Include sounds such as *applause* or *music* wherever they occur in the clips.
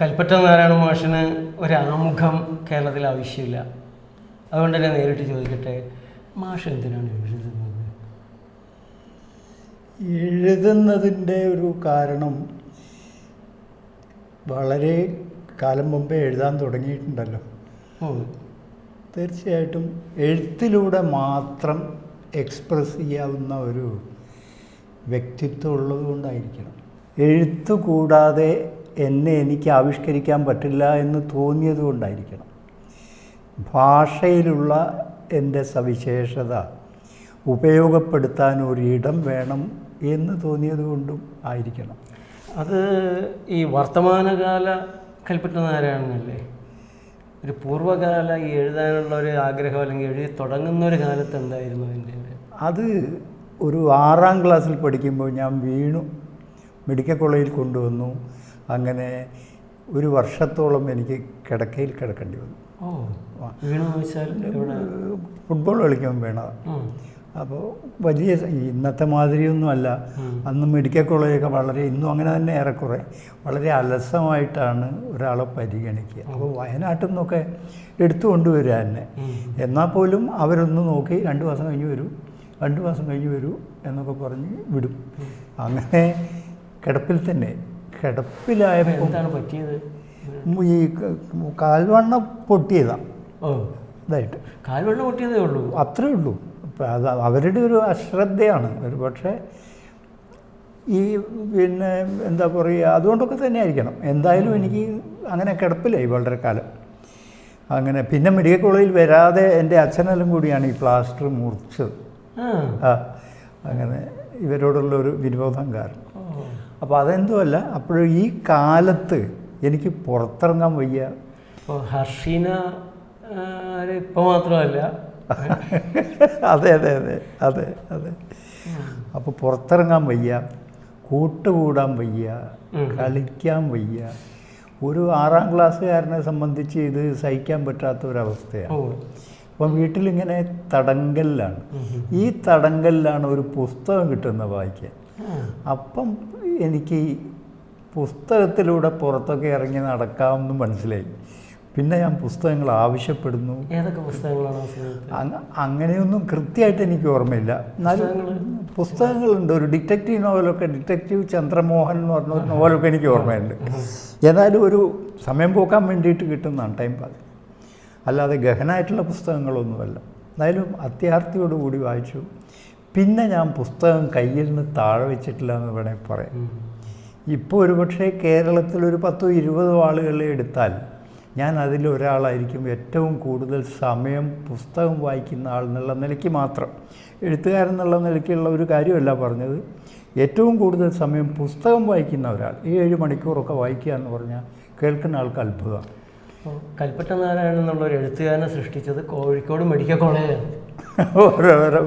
കൽപ്പറ്റ നാരായണ മാഷിന് ഒരാമുഖം കേരളത്തിൽ ആവശ്യമില്ല. അതുകൊണ്ട് തന്നെ നേരിട്ട് ചോദിക്കട്ടെ മാഷ് എന്തിനാണ് എഴുതുന്നത്? എഴുതുന്നതിന്റെ ഒരു കാരണം വളരെ കാലം മുമ്പേ എഴുതാൻ തുടങ്ങിയിട്ടുണ്ടല്ലോ. തീർച്ചയായിട്ടും എഴുത്തിലൂടെ മാത്രം എക്സ്പ്രസ് ചെയ്യാവുന്ന ഒരു വ്യക്തിത്വം ഉള്ളതുകൊണ്ടായിരിക്കണം. എഴുത്തു കൂടാതെ എന്നെ എനിക്ക് ആവിഷ്കരിക്കാൻ പറ്റില്ല എന്ന് തോന്നിയത് കൊണ്ടായിരിക്കണം. ഭാഷയിലുള്ള എന്റെ സവിശേഷത ഉപയോഗപ്പെടുത്താൻ ഒരിടം വേണം എന്ന് തോന്നിയത് കൊണ്ടും ആയിരിക്കണം. അത് ഈ വർത്തമാനകാല കൽപ്പറ്റ നാരായണനല്ലേ ഒരു പൂർവകാല ഈ എഴുതാനുള്ള ഒരു ആഗ്രഹം അല്ലെങ്കിൽ എഴുതി തുടങ്ങുന്ന ഒരു കാലത്ത് എന്തായിരുന്നു അതിന്റെ ഒരു? അത് ഒരു ആറാം ക്ലാസ്സിൽ പഠിക്കുമ്പോൾ ഞാൻ വീണു. മെഡിക്കൽ കോളേജിൽ കൊണ്ടുവന്നു. അങ്ങനെ ഒരു വർഷത്തോളം എനിക്ക് കിടക്കയിൽ കിടക്കേണ്ടി വന്നു. വീണു ഫുട്ബോൾ കളിക്കാൻ വീണതാണ് അപ്പോൾ വലിയ ഇന്നത്തെ മാതിരിയൊന്നും അല്ല. അന്ന് മെഡിക്കൽ കോളേജൊക്കെ വളരെ ഇന്നും അങ്ങനെ തന്നെ ഏറെക്കുറെ. വളരെ അലസമായിട്ടാണ് ഒരാളെ പരിഗണിക്കുക. അപ്പോൾ വയനാട്ടിൽ നിന്നൊക്കെ എടുത്തു കൊണ്ടുവരിക തന്നെ എന്നാൽ പോലും അവരൊന്ന് നോക്കി രണ്ട് മാസം കഴിഞ്ഞ് വരൂ രണ്ട് മാസം കഴിഞ്ഞ് വരൂ എന്നൊക്കെ പറഞ്ഞ് വിടും. അങ്ങനെ കിടപ്പിൽ തന്നെ. കിടപ്പിലായപ്പോൾ എന്താണ് പറ്റിയത്? ഈ കാൽവണ്ണ പൊട്ടിയതാണ് ഇതായിട്ട്. കാൽവണ്ണ പൊട്ടിയതേ ഉള്ളൂ. അത്രേ ഉള്ളൂ. അത് അവരുടെ ഒരു അശ്രദ്ധയാണ്. ഒരു പക്ഷേ ഈ പിന്നെ എന്താ പറയുക അതുകൊണ്ടൊക്കെ തന്നെ ആയിരിക്കണം എന്തായാലും എനിക്ക് അങ്ങനെ കിടപ്പില്ലായി വളരെ കാലം. അങ്ങനെ പിന്നെ മെഡിക്കൽ കോളേജിൽ വരാതെ എന്റെ അച്ഛനെല്ലാം കൂടിയാണ് ഈ പ്ലാസ്റ്റർ മുറിച്ചത്. ആ. അങ്ങനെ ഇവരോടുള്ള ഒരു വിനോദം കാരണം. അപ്പോൾ അതെന്തുമല്ല അപ്പോഴും ഈ കാലത്ത് എനിക്ക് പുറത്തിറങ്ങാൻ വയ്യ. അപ്പോൾ ഹർഷീന ഇപ്പോൾ മാത്രമല്ല. *laughs* അതെ അതെ അതെ അതെ അതെ. അപ്പോൾ പുറത്തിറങ്ങാൻ വയ്യ കൂട്ടുകൂടാൻ വയ്യ കളിക്കാൻ വയ്യ. ഒരു ആറാം ക്ലാസ്സുകാരനെ സംബന്ധിച്ച് ഇത് സഹിക്കാൻ പറ്റാത്ത ഒരവസ്ഥയാണ് അപ്പം വീട്ടിലിങ്ങനെ തടങ്കലിലാണ്. ഈ തടങ്കലിലാണ് ഒരു പുസ്തകം കിട്ടുന്ന വായിക്കാൻ. അപ്പം എനിക്ക് ഈ പുസ്തകത്തിലൂടെ പുറത്തൊക്കെ ഇറങ്ങി നടക്കാമെന്ന് മനസ്സിലായി. പിന്നെ ഞാൻ പുസ്തകങ്ങൾ ആവശ്യപ്പെടുന്നു. ഏതൊക്കെ പുസ്തകങ്ങളാണ് അങ്ങനെയൊന്നും കൃത്യമായിട്ട് എനിക്ക് ഓർമ്മയില്ല. എന്നാലും പുസ്തകങ്ങളുണ്ട്. ഒരു ഡിറ്റക്റ്റീവ് നോവലൊക്കെ ഡിറ്റക്റ്റീവ് ചന്ദ്രമോഹൻ എന്ന് പറഞ്ഞ ഒരു നോവലൊക്കെ എനിക്ക് ഓർമ്മയുണ്ട്. ഏതായാലും ഒരു സമയം പോക്കാൻ വേണ്ടിയിട്ട് കിട്ടുന്നതാണ് ടൈം പാസ്. അല്ലാതെ ഗഹനായിട്ടുള്ള പുസ്തകങ്ങളൊന്നുമല്ല. എന്തായാലും അത്യാർത്ഥിയോടുകൂടി വായിച്ചു. പിന്നെ ഞാൻ പുസ്തകം കയ്യിൽ നിന്ന് താഴെ വെച്ചിട്ടില്ല എന്ന് വേണമെങ്കിൽ പറയാം ഇപ്പോൾ ഒരുപക്ഷെ കേരളത്തിൽ ഒരു പത്തോ ഇരുപതോ ആളുകളെ എടുത്താൽ ഞാൻ അതിലൊരാളായിരിക്കും ഏറ്റവും കൂടുതൽ സമയം പുസ്തകം വായിക്കുന്ന ആൾ എന്നുള്ള നിലയ്ക്ക് മാത്രം. എഴുത്തുകാരൻ എന്നുള്ള നിലയ്ക്കുള്ള ഒരു കാര്യമല്ല പറഞ്ഞത്. ഏറ്റവും കൂടുതൽ സമയം പുസ്തകം വായിക്കുന്ന ഒരാൾ ഈ ഏഴ് മണിക്കൂറൊക്കെ വായിക്കുക എന്ന് പറഞ്ഞാൽ കേൾക്കുന്ന ആൾക്ക് അത്ഭുതമാണ് കൽപ്പറ്റ നാരായണൻ എന്നുള്ള ഒരു എഴുത്തുകാരനെ സൃഷ്ടിച്ചത് കോഴിക്കോട് മെഡിക്കൽ കോളേജാണ്.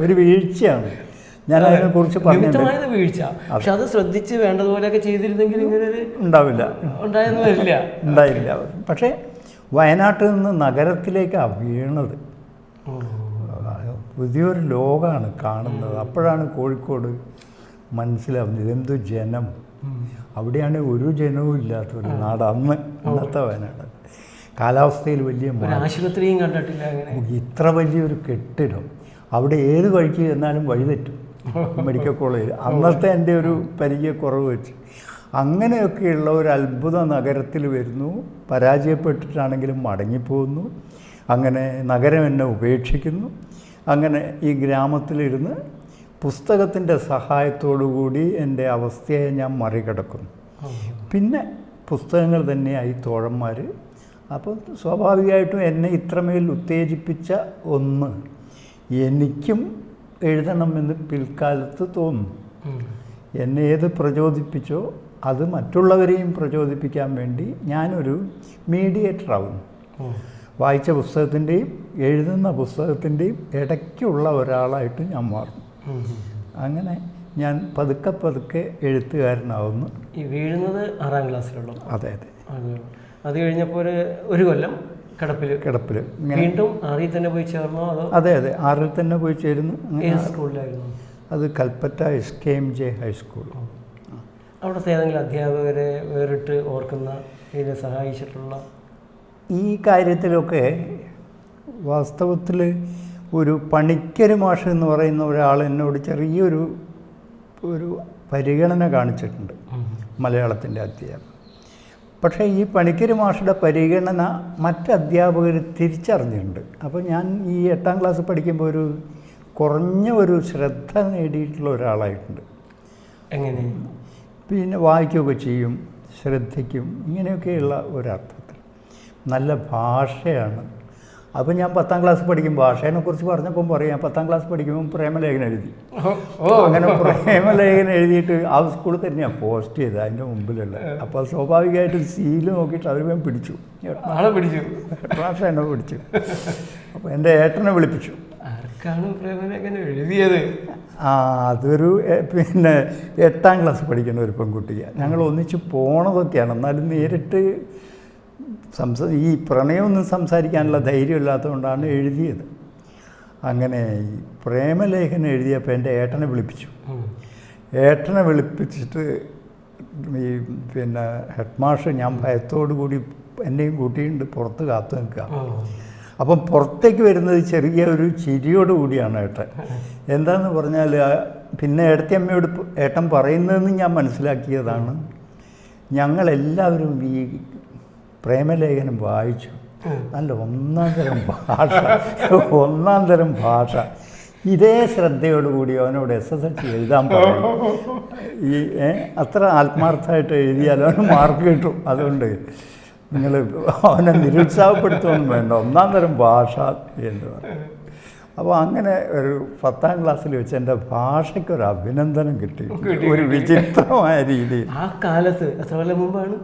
ഒരു വീഴ്ചയാണ്. ഞാൻ അതിനെക്കുറിച്ച് പറഞ്ഞിട്ടുണ്ട്. നിമിത്തമായത് വീഴ്ച. പക്ഷെ അത് ശ്രദ്ധിച്ച് വേണ്ടതുപോലെയൊക്കെ ചെയ്തിരുന്നെങ്കിൽ ഇങ്ങനെ ഉണ്ടാവില്ല. ഉണ്ടായെന്ന് വരില്ല ഉണ്ടായില്ല. പക്ഷേ വയനാട്ടിൽ നിന്ന് നഗരത്തിലേക്കാണ് വീണത്. പുതിയൊരു ലോകമാണ് കാണുന്നത്. അപ്പോഴാണ് കോഴിക്കോട് മനസ്സിലാവുന്നത് ഇതെന്തു ജനം. അവിടെയാണ് ഒരു ജനവും ഇല്ലാത്തൊരു നാട്. അന്ന് അന്നത്തെ വയനാട്. കാലാവസ്ഥയിൽ വലിയ ആശുപത്രിയും കണ്ടിട്ടില്ല ഇത്ര വലിയൊരു കെട്ടിടം അവിടെ ഏത് വഴിക്ക് ചെന്നാലും വഴിതെറ്റും മെഡിക്കൽ കോളേജിൽ. അന്നത്തെ എന്റെ ഒരു പരിചയക്കുറവ് വെച്ച്. അങ്ങനെയൊക്കെയുള്ള ഒരു അത്ഭുത നഗരത്തിൽ വരുന്നു. പരാജയപ്പെട്ടിട്ടാണെങ്കിലും മടങ്ങിപ്പോകുന്നു. അങ്ങനെ നഗരം എന്നെ ഉപേക്ഷിക്കുന്നു. അങ്ങനെ ഈ ഗ്രാമത്തിലിരുന്ന് പുസ്തകത്തിന്റെ സഹായത്തോടുകൂടി എന്റെ അവസ്ഥയെ ഞാൻ മറികടക്കുന്നു. പിന്നെ പുസ്തകങ്ങൾ തന്നെയായി തോഴന്മാർ അപ്പോൾ സ്വാഭാവികമായിട്ടും എന്നെ ഇത്രമേൽ ഉത്തേജിപ്പിച്ച ഒന്ന് എനിക്കും എഴുതണമെന്ന് പിൽക്കാലത്ത് തോന്നുന്നു. ഉം. എന്നെ ഏത് പ്രചോദിപ്പിച്ചോ അത് മറ്റുള്ളവരെയും പ്രചോദിപ്പിക്കാൻ വേണ്ടി ഞാനൊരു മീഡിയേറ്റർ ആവുന്നു. വായിച്ച പുസ്തകത്തിന്റെയും എഴുതുന്ന പുസ്തകത്തിന്റെയും ഇടയ്ക്കുള്ള ഒരാളായിട്ട് ഞാൻ മാറും അങ്ങനെ ഞാൻ പതുക്കെ പതുക്കെ എഴുത്തുകാരനാവുന്നു. ഈ വീഴുന്നത് ആറാം ക്ലാസ്സിലുള്ള അതെ. അതെ. അത് കഴിഞ്ഞപ്പോൾ ഒരു ഒരു കൊല്ലം കിടപ്പിൽ. കിടപ്പിൽ. വീണ്ടും ആറിൽ തന്നെ പോയി ചേർന്നോ അതോ? അതെ അതെ. ആറിൽ തന്നെ പോയി ചേരുന്നു. സ്കൂളിലായിരുന്നു? അത് Kalpetta S K M J high school അവിടുത്തെ ഏതെങ്കിലും അധ്യാപകരെ വേറിട്ട് ഓർക്കുന്ന ഇതിനെ സഹായിച്ചിട്ടുള്ള? ഈ കാര്യത്തിലൊക്കെ വാസ്തവത്തിൽ ഒരു പണിക്കര് മാഷ് എന്ന് പറയുന്ന ഒരാൾ എന്നോട് ചെറിയൊരു ഒരു പരിഗണന കാണിച്ചിട്ടുണ്ട് മലയാളത്തിന്റെ അധ്യാപനം പക്ഷേ ഈ പണിക്കര് മാഷുടെ പരിഗണന മറ്റ് അധ്യാപകർ തിരിച്ചറിഞ്ഞിട്ടുണ്ട്. അപ്പോൾ ഞാൻ ഈ എട്ടാം ക്ലാസ് പഠിക്കുമ്പോൾ ഒരു കുറഞ്ഞ ഒരു ശ്രദ്ധ നേടിയിട്ടുള്ള ഒരാളായിട്ടുണ്ട്. എങ്ങനെ? പിന്നെ വായിക്കുകയൊക്കെ ചെയ്യും ശ്രദ്ധിക്കും ഇങ്ങനെയൊക്കെയുള്ള ഒരർത്ഥത്തിൽ. നല്ല ഭാഷയാണ് അപ്പോൾ ഞാൻ പത്താം ക്ലാസ് പഠിക്കും. ഭാഷേനെ കുറിച്ച് പറഞ്ഞപ്പം പറയാം പത്താം ക്ലാസ് പഠിക്കുമ്പോൾ പ്രേമലേഖനം എഴുതി. ഓ അങ്ങനെ പ്രേമലേഖനം എഴുതിയിട്ട് ആ സ്കൂളിൽ തന്നെയാണ് പോസ്റ്റ് ചെയ്തത് അതിന്റെ മുമ്പിലുള്ള. അപ്പോൾ സ്വാഭാവികമായിട്ട് സീൽ നോക്കിയിട്ട് അവർ വേഗം പിടിച്ചു. ആളെ പിടിച്ചു. ഭാഷ എന്നെ പിടിച്ചു. അപ്പോൾ എന്റെ ഏട്ടനെ വിളിപ്പിച്ചു. ആർക്കാണ് പ്രേമലേഖനം എഴുതിയത്? ആ അതൊരു പിന്നെ എട്ടാം ക്ലാസ് പഠിക്കുന്ന ഒരു പെൺകുട്ടിയാണ് ഞങ്ങൾ ഒന്നിച്ച് പോണതൊക്കെയാണ്. എന്നാലും നേരിട്ട് സംസാ ഈ പ്രണയമൊന്നും സംസാരിക്കാനുള്ള ധൈര്യമില്ലാത്തതുകൊണ്ടാണ് എഴുതിയത്. അങ്ങനെ ഈ പ്രേമലേഖനം എഴുതിയപ്പോൾ എന്റെ ഏട്ടനെ വിളിപ്പിച്ചു. ഏട്ടനെ വിളിപ്പിച്ചിട്ട് ഈ പിന്നെ ഹെഡ് മാഷ് ഞാൻ ഭയത്തോടു കൂടി എന്നെയും കൂട്ടിയിട്ട് പുറത്ത് കാത്തു നിൽക്കുക. അപ്പം പുറത്തേക്ക് വരുന്നത് ചെറിയ ഒരു ചിരിയോട് കൂടിയാണ് ഏട്ടൻ. എന്താന്ന് പറഞ്ഞാൽ പിന്നെ ഏടത്തിയമ്മയോട് ഏട്ടൻ പറയുന്നതെന്ന് ഞാൻ മനസ്സിലാക്കിയതാണ്. ഞങ്ങളെല്ലാവരും ഈ പ്രേമലേഖനം വായിച്ചു. നല്ല ഒന്നാം തരം ഭാഷ. ഒന്നാം തരം ഭാഷ. ഇതേ ശ്രദ്ധയോടുകൂടി അവനോട് എസ് എസ് എൽ സി എഴുതാൻ പറയും ഈ അത്ര ആത്മാർത്ഥമായിട്ട് എഴുതിയാൽ അവന് മാർക്ക് കിട്ടും. അതുകൊണ്ട് നിങ്ങൾ അവനെ നിരുത്സാഹപ്പെടുത്തുമെന്ന് വേണ്ട. ഒന്നാം തരം ഭാഷ എന്ന് പറയും. അപ്പോൾ അങ്ങനെ ഒരു പത്താം ക്ലാസ്സിൽ വെച്ച് എന്റെ ഭാഷയ്ക്കൊരു അഭിനന്ദനം കിട്ടി. ഒരു വിചിത്രമായ രീതിയിൽ. ആ കാലത്ത് എത്ര കൊല്ലം മുമ്പാണ്?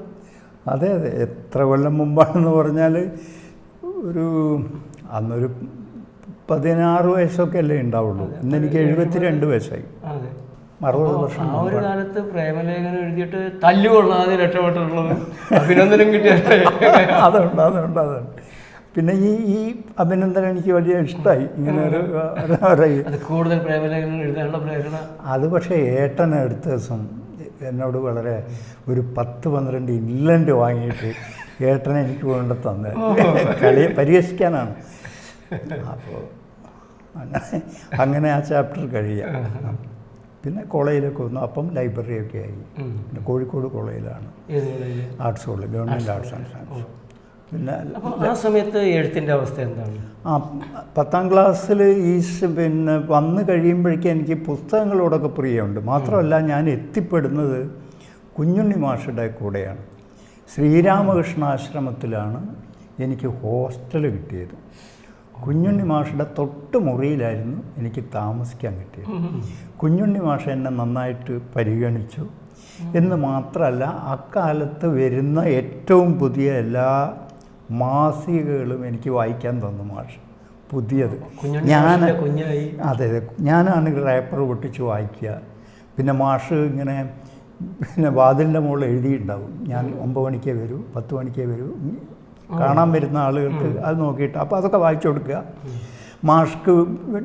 അതെ അതെ. എത്ര കൊല്ലം മുമ്പാണെന്ന് പറഞ്ഞാൽ ഒരു അന്നൊരു പതിനാറ് വയസ്സൊക്കെ അല്ലേ ഉണ്ടാവുള്ളൂ ഇന്ന് എനിക്ക് എഴുപത്തിരണ്ട് വയസ്സായി. അതെ. അറുപത് വർഷം ആ ഒരു കാലത്ത് പ്രേമലേഖനം എഴുതിയിട്ട് തല്ലുകൊള്ളാതെ രക്ഷപ്പെട്ടിട്ടുള്ളത് അഭിനന്ദനം കിട്ടിയ *laughs* അതുണ്ട് അതുണ്ട് അതുണ്ട്. പിന്നെ ഈ ഈ അഭിനന്ദനം എനിക്ക് വലിയ ഇഷ്ടമായി ഇങ്ങനെ ഒരു കൂടുതൽ പ്രേമലേഖനം എഴുതാനുള്ള പ്രേരണ. അത് പക്ഷേ ഏട്ടൻ അടുത്ത ദിവസം എന്നോട് വളരെ ഒരു പത്ത് പന്ത്രണ്ട് ഇല്ലന്റ് വാങ്ങിയിട്ട് ഏട്ടനെ എനിക്ക് കൊണ്ട് തന്നെ. കളി പരിഹസിക്കാനാണ്. അപ്പോൾ അങ്ങനെ അങ്ങനെ ആ ചാപ്റ്റർ കഴിയാം. പിന്നെ കോളേജിലൊക്കെ വന്നു. അപ്പം ലൈബ്രറിയൊക്കെ ആയി. പിന്നെ കോഴിക്കോട് കോളേജിലാണ്? Arts college government arts and science. പിന്നെ ആ സമയത്ത് എഴുത്തിന്റെ അവസ്ഥ എന്താണ്? ആ പത്താം ക്ലാസ്സിൽ ഈ പിന്നെ വന്ന് കഴിയുമ്പോഴേക്കും എനിക്ക് പുസ്തകങ്ങളോടൊക്കെ പ്രിയമുണ്ട്. മാത്രമല്ല ഞാൻ എത്തിപ്പെടുന്നത് കുഞ്ഞുണ്ണി മാഷയുടെ കൂടെയാണ്. ശ്രീരാമകൃഷ്ണ ആശ്രമത്തിലാണ് എനിക്ക് ഹോസ്റ്റൽ കിട്ടിയത്. കുഞ്ഞുണ്ണി മാഷയുടെ തൊട്ട് മുറിയിലായിരുന്നു എനിക്ക് താമസിക്കാൻ കിട്ടിയത്. കുഞ്ഞുണ്ണി മാഷ എന്നെ നന്നായിട്ട് പരിഗണിച്ചു. എന്ന് മാത്രമല്ല അക്കാലത്ത് വരുന്ന ഏറ്റവും പുതിയ എല്ലാ മാസികകളും എനിക്ക് വായിക്കാൻ തന്നു മാഷ്. പുതിയത്. ഞാൻ അതെ അതെ. ഞാനാണ് റേപ്പർ പൊട്ടിച്ച് വായിക്കുക. പിന്നെ മാഷ് ഇങ്ങനെ പിന്നെ വാതിലിന്റെ മുകളിൽ എഴുതിയിട്ടുണ്ടാവും. ഞാൻ ഒമ്പത് മണിക്കേ വരൂ പത്ത് മണിക്കേ വരൂ. കാണാൻ വരുന്ന ആളുകൾക്ക് അത് നോക്കിയിട്ട് അപ്പോൾ അതൊക്കെ വായിച്ചു കൊടുക്കുക. മാഷ്ക്ക്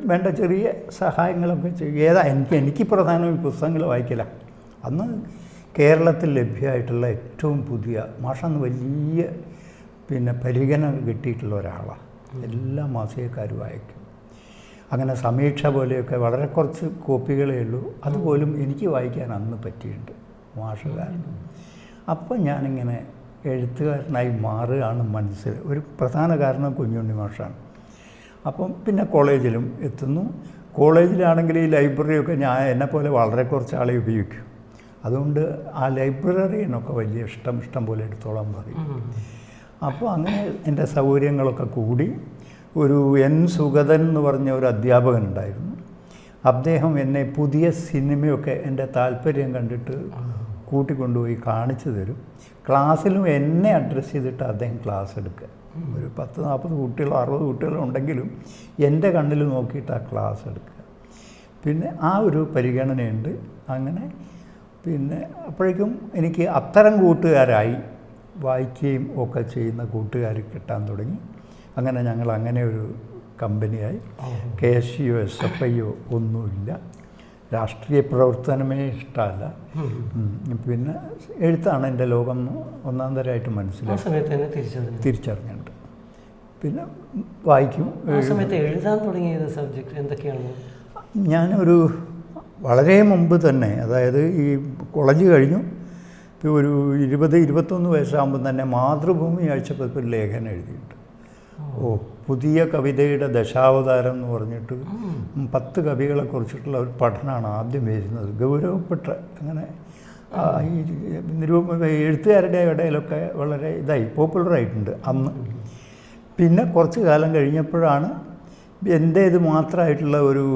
വേണ്ട ചെറിയ സഹായങ്ങളൊക്കെ ചെയ്യുക ഏതാ എനിക്ക് എനിക്ക് പ്രധാനമായും പുസ്തകങ്ങൾ വായിക്കില്ല അന്ന് കേരളത്തിൽ ലഭ്യമായിട്ടുള്ള ഏറ്റവും പുതിയ മാഷന്ന് വലിയ പിന്നെ പരിഗണന കിട്ടിയിട്ടുള്ള ഒരാളാണ് എല്ലാ മാസികക്കാരും വായിക്കും. അങ്ങനെ സമീക്ഷ പോലെയൊക്കെ വളരെ കുറച്ച് കോപ്പികളേ ഉള്ളൂ. അതുപോലും എനിക്ക് വായിക്കാൻ അന്ന് പറ്റിയിട്ടുണ്ട് മാഷുകാരൻ. അപ്പം ഞാനിങ്ങനെ എഴുത്തുകാരനായി മാറുകയാണ് മനസ്സിൽ. ഒരു പ്രധാന കാരണം കുഞ്ഞുണ്ണി മാഷാണ്. അപ്പം പിന്നെ കോളേജിലും എത്തുന്നു. കോളേജിലാണെങ്കിൽ ഈ ലൈബ്രറിയൊക്കെ ഞാൻ എന്നെപ്പോലെ വളരെ കുറച്ച് ആളെ ഉപയോഗിക്കും. അതുകൊണ്ട് ആ ലൈബ്രറിനൊക്കെ വലിയ ഇഷ്ടം ഇഷ്ടം പോലെ എടുത്തോളാൻ പറയും. അപ്പോൾ അങ്ങനെ എന്റെ സൗകര്യങ്ങളൊക്കെ കൂടി ഒരു എൻ സുഗതൻ എന്ന് പറഞ്ഞ ഒരു അധ്യാപകൻ ഉണ്ടായിരുന്നു അദ്ദേഹം എന്നെ പുതിയ സിനിമയൊക്കെ എന്റെ താല്പര്യം കണ്ടിട്ട് കൂട്ടിക്കൊണ്ടുപോയി കാണിച്ചു തരും. ക്ലാസ്സിലും എന്നെ അഡ്രസ്സ് ചെയ്തിട്ട് അദ്ദേഹം ക്ലാസ് എടുക്കുക. ഒരു പത്ത് നാൽപ്പത് കുട്ടികളോ അറുപത് കുട്ടികളോ ഉണ്ടെങ്കിലും എന്റെ കണ്ണിൽ നോക്കിയിട്ട് ആ ക്ലാസ് എടുക്കുക. പിന്നെ ആ ഒരു പരിഗണനയുണ്ട്. അങ്ങനെ പിന്നെ അപ്പോഴേക്കും എനിക്ക് അത്തരം കൂട്ടുകാരായി. വായിക്കുകയും ഒക്കെ ചെയ്യുന്ന കൂട്ടുകാർ കിട്ടാൻ തുടങ്ങി. അങ്ങനെ ഞങ്ങൾ അങ്ങനെ ഒരു കമ്പനിയായി. K S U S F I O ഒന്നുമില്ല. രാഷ്ട്രീയ പ്രവർത്തനമേ ഇഷ്ടമല്ല. പിന്നെ എഴുത്താണ് എന്റെ ലോകം ഒന്നാം തരമായിട്ട് മനസ്സിലാക്കി തിരിച്ചറിഞ്ഞു. തിരിച്ചറിഞ്ഞിട്ടുണ്ട് പിന്നെ വായിക്കും എഴുതാൻ തുടങ്ങിയത് സബ്ജക്റ്റ് എന്തൊക്കെയാണ്? ഞാനൊരു വളരെ മുമ്പ് തന്നെ അതായത് ഈ കോളേജ് കഴിഞ്ഞു. ഒരു ഇരുപത് ഇരുപത്തൊന്ന് വയസ്സാകുമ്പോൾ തന്നെ മാതൃഭൂമി ആഴ്ചപ്പതിപ്പിൽ ലേഖനം എഴുതിയിട്ടുണ്ട്. ഓ പുതിയ കവിതയുടെ ദശാവതാരം എന്ന് പറഞ്ഞിട്ട് പത്ത് കവികളെ കുറിച്ചിട്ടുള്ള ഒരു പഠനമാണ് ആദ്യം വരുന്നത് ഗൗരവപ്പെട്ട അങ്ങനെ ഈ നിരൂപ എഴുത്തുകാരുടെ ഇടയിലൊക്കെ വളരെ ഇതായി പോപ്പുലറായിട്ടുണ്ട് അന്ന്. പിന്നെ കുറച്ച് കാലം കഴിഞ്ഞപ്പോഴാണ് എന്റെ ഇത് മാത്രമായിട്ടുള്ള ഒരു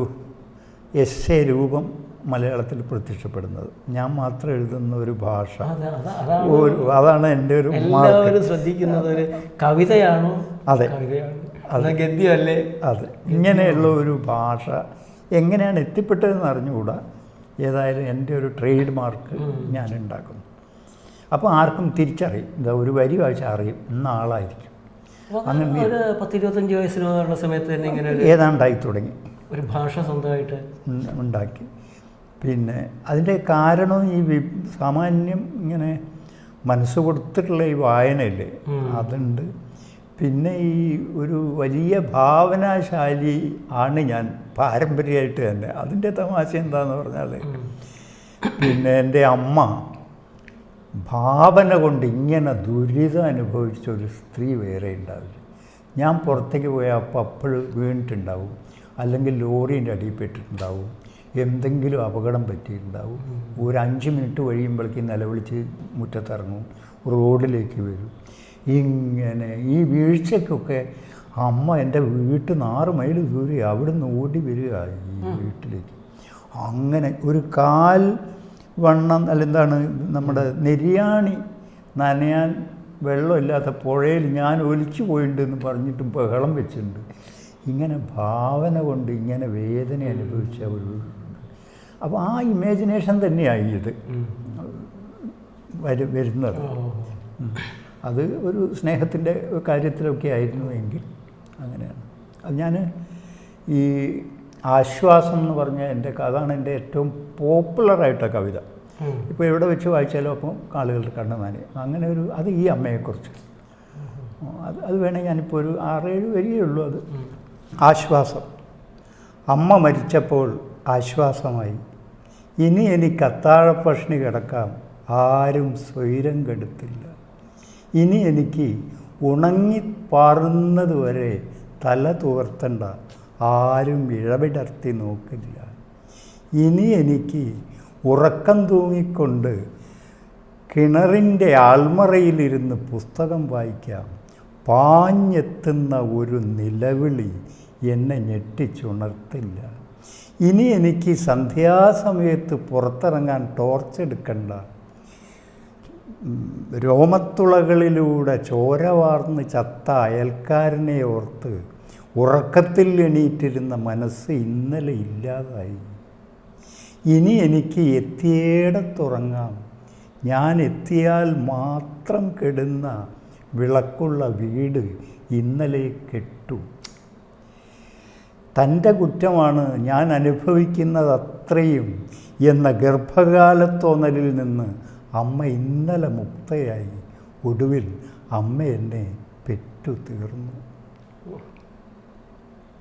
എസ് എ രൂപം മലയാളത്തിൽ പ്രത്യക്ഷപ്പെടുന്നത്. ഞാൻ മാത്രം എഴുതുന്ന ഒരു ഭാഷ. ഒരു അതാണ് എന്റെ ഒരു എല്ലാവരും ശ്രദ്ധിക്കുന്നത് ഒരു കവിതയാണോ? അതെ. അത്. ഗദ്യമല്ലേ? അതെ. ഇങ്ങനെയുള്ള ഒരു ഭാഷ എങ്ങനെയാണ് എത്തിപ്പെട്ടതെന്ന് അറിഞ്ഞുകൂടാ. ഏതായാലും എന്റെ ഒരു ട്രേഡ് മാർക്ക് ഞാൻ ഉണ്ടാക്കുന്നു. അപ്പോൾ ആർക്കും തിരിച്ചറിയും. ഇതാ ഒരു വരി വായിച്ച അറിയും. ഇന്ന ആളായിരിക്കും. അങ്ങനെ ഒരു പത്തിരുപത്തഞ്ച് വയസ്സിനുള്ള സമയത്ത് തന്നെ ഇങ്ങനെ ഏതാണ്ടായി തുടങ്ങി. ഒരു ഭാഷ സ്വന്തമായിട്ട് ഉണ്ടാക്കി. പിന്നെ അതിന്റെ കാരണം ഈ വി സാമാന്യം ഇങ്ങനെ മനസ്സ് കൊടുത്തിട്ടുള്ള ഈ വായനയില്ലേ? അതുണ്ട്. പിന്നെ ഈ ഒരു വലിയ ഭാവനാശാലി ആണ് ഞാൻ പാരമ്പര്യമായിട്ട് തന്നെ. അതിന്റെ തമാശ എന്താന്ന് പറഞ്ഞാൽ പിന്നെ എന്റെ അമ്മ ഭാവന കൊണ്ട് ഇങ്ങനെ ദുരിതം അനുഭവിച്ച ഒരു സ്ത്രീ വേറെ ഉണ്ടാവില്ല. ഞാൻ പുറത്തേക്ക് പോയാൽ അപ്പോൾ വീണിട്ടുണ്ടാവും. അല്ലെങ്കിൽ ലോറീന്റെ അടിയിൽ പെട്ടിട്ടുണ്ടാവും. എന്തെങ്കിലും അപകടം പറ്റിയിട്ടുണ്ടാവും. ഒരു അഞ്ച് മിനിറ്റ് കഴിയുമ്പോഴേക്ക് നിലവിളിച്ച് മുറ്റത്തിറങ്ങും. റോഡിലേക്ക് വരും. ഇങ്ങനെ ഈ വീഴ്ചയ്ക്കൊക്കെ അമ്മ എന്റെ വീട്ടിൽ നിന്ന് ആറ് മൈൽ ദൂരെ അവിടെ നിന്ന് ഓടി വരിക ഈ വീട്ടിലേക്ക്. അങ്ങനെ ഒരു കാൽ വണ്ണം അല്ല എന്താണ് നമ്മുടെ നെരിയാണി നനയാൻ വെള്ളമില്ലാത്ത പുഴയിൽ ഞാൻ ഒലിച്ചു പോയിട്ടുണ്ട് എന്ന് പറഞ്ഞിട്ട് ബഹളം വെച്ചിട്ടുണ്ട്. ഇങ്ങനെ ഭാവന കൊണ്ട് ഇങ്ങനെ വേദന അനുഭവിച്ച ഒരു അപ്പോൾ ആ ഇമാജിനേഷൻ തന്നെയായി ഇത്. വരു വരുന്നത്. അത് ഒരു സ്നേഹത്തിന്റെ കാര്യത്തിലൊക്കെ ആയിരുന്നു എങ്കിൽ അങ്ങനെയാണ്. അത് ഞാൻ ഈ ആശ്വാസം എന്ന് പറഞ്ഞ എന്റെ അതാണ് എന്റെ ഏറ്റവും പോപ്പുലറായിട്ട കവിത. ഇപ്പോൾ എവിടെ വെച്ച് വായിച്ചാലും അപ്പം ആളുകളുടെ കണ്ണ് നനയും അങ്ങനെ ഒരു അത് ഈ അമ്മയെക്കുറിച്ച്. അത് അത് വേണേൽ ഞാനിപ്പോൾ ഒരു ആറേഴ് വരികയേ ഉള്ളൂ അത്. ആശ്വാസം. അമ്മ മരിച്ചപ്പോൾ ആശ്വാസമായി. ഇനി എനിക്ക് അത്താഴപ്പഷ്ണി കിടക്കാം. ആരും സ്വൈരം കെടുത്തില്ല. ഇനി എനിക്ക് ഉണങ്ങി പാറുന്നതുവരെ തല തുവർത്തണ്ട. ആരും ഇഴവിടർത്തി നോക്കില്ല. ഇനി എനിക്ക് ഉറക്കം തൂങ്ങിക്കൊണ്ട് കിണറിന്റെ ആൾമറയിലിരുന്ന് പുസ്തകം വായിക്കാം. പാഞ്ഞെത്തുന്ന ഒരു നിലവിളി എന്നെ ഞെട്ടിച്ചുണർത്തില്ല. ഇനി എനിക്ക് സന്ധ്യാസമയത്ത് പുറത്തിറങ്ങാൻ ടോർച്ച് എടുക്കണ്ട. രോമത്തുളകളിലൂടെ ചോര വാർന്ന് ചത്ത അയൽക്കാരനെ ഓർത്ത് ഉറക്കത്തിൽ എണീറ്റിരുന്ന മനസ്സ് ഇന്നലെ ഇല്ലാതായി. ഇനി എനിക്ക് എത്തിയേടത്തുറങ്ങാം ഞാൻ എത്തിയാൽ മാത്രം കെടുന്ന വിളക്കുള്ള വീട് ഇന്നലെ കെട്ടു. തന്റെ കുറ്റമാണ് ഞാൻ അനുഭവിക്കുന്നത് അത്രയും എന്ന ഗർഭകാലത്തോന്നലിൽ നിന്ന് അമ്മ ഇന്നലെ മുക്തയായി. ഒടുവിൽ അമ്മ എന്നെ പെറ്റു തീർന്നു